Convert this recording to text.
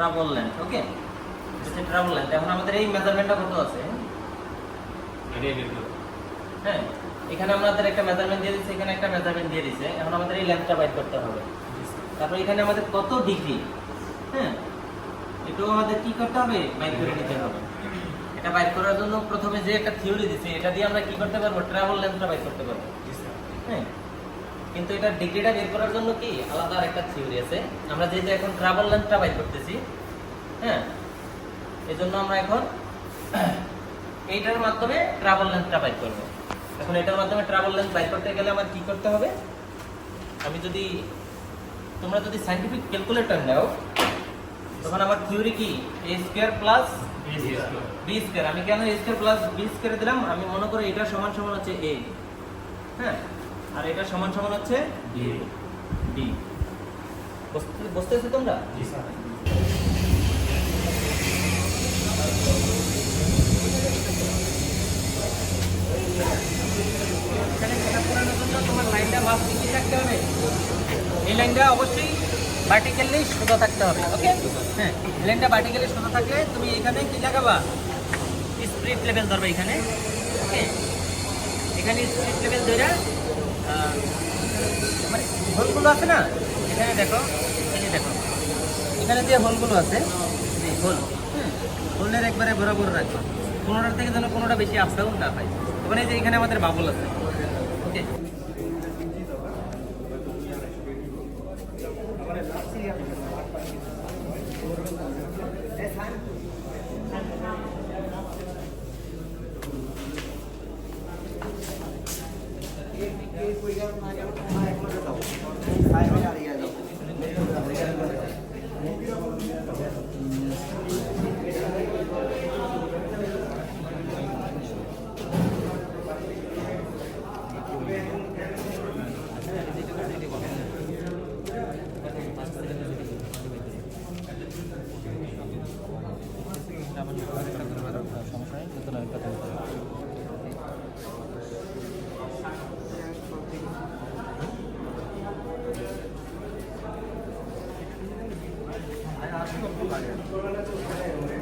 Travel length okay হচ্ছে travel length এখন আমাদের এই মেজারমেন্টটা কত আছে? হ্যাঁ এখানে আমাদের একটা মেজারমেন্ট দিয়ে দিচ্ছে এখানে একটা মেজারমেন্ট দিয়ে দিচ্ছে। এখন আমাদের এই লেন্থটা বাইর করতে হবে। তারপর এখানে আমাদের কত ডিগ্রি হ্যাঁ এটাও আমাদের কি করতে হবে? বাইর করে নিতে হবে। এটা বাইর করার জন্য প্রথমে যে একটা থিওরি দিচ্ছে এটা দিয়ে আমরা কি করতে পারব? ট্রাভেল লেন্থটা বাইর করতে পারব। হ্যাঁ কিন্তু এটা ডিগ্রিটা বের করার জন্য কি আলাদা আর একটা থিওরি আছে। আমরা যে যে এখন ট্রাভেল লেন্থটা বাইর করতেছি হ্যাঁ? এই জন্য আমরা এখন এইটার মাধ্যমে ট্রাভেল লেন্থটা বাইর করব। এখন এটার মাধ্যমে ট্রাভেল লেন্থ বাইর করতে গেলে আমার কি করতে হবে? আমি যদি তোমরা যদি সাইন্টিফিক ক্যালকুলেটর নাও তখন আমার থিওরি কি? A square plus B square আমি কেন A square plus B square দিলাম? আমি মনে করি এটা সমান সমান হচ্ছে এ হ্যাঁ? আর এটা সমান সমান হচ্ছে ডি বুঝতেছো তোমরা? এখানে খেলা করানোর জন্য তোমার লাইনটা মাপ কি থাকতে হবে। এই লাইনটা অবশ্যই ভার্টিক্যালি সোজা থাকতে হবে ওকে হ্যাঁ লাইনটা ভার্টিক্যালি সোজা থাকলে তুমি এখানে কি লাগাবা? স্প্রিট লেভেল ধরবে এখানে ওকে এখানে স্প্রিট লেভেল ধরে মানে হোলগুলো আছে না? এখানে দেখো, এই দেখো। এখানে যে হোলগুলো আছে, এই হোল হোলের একবারে বরাবর রাখব। কোনোটার থেকে যেন কোনোটা বেশি আপডাউন না হয়। মানে যে এখানে আমাদের বাবুল আছে। ওকে Gracias. সমস্যা নেই 친구 뿐 아니에요.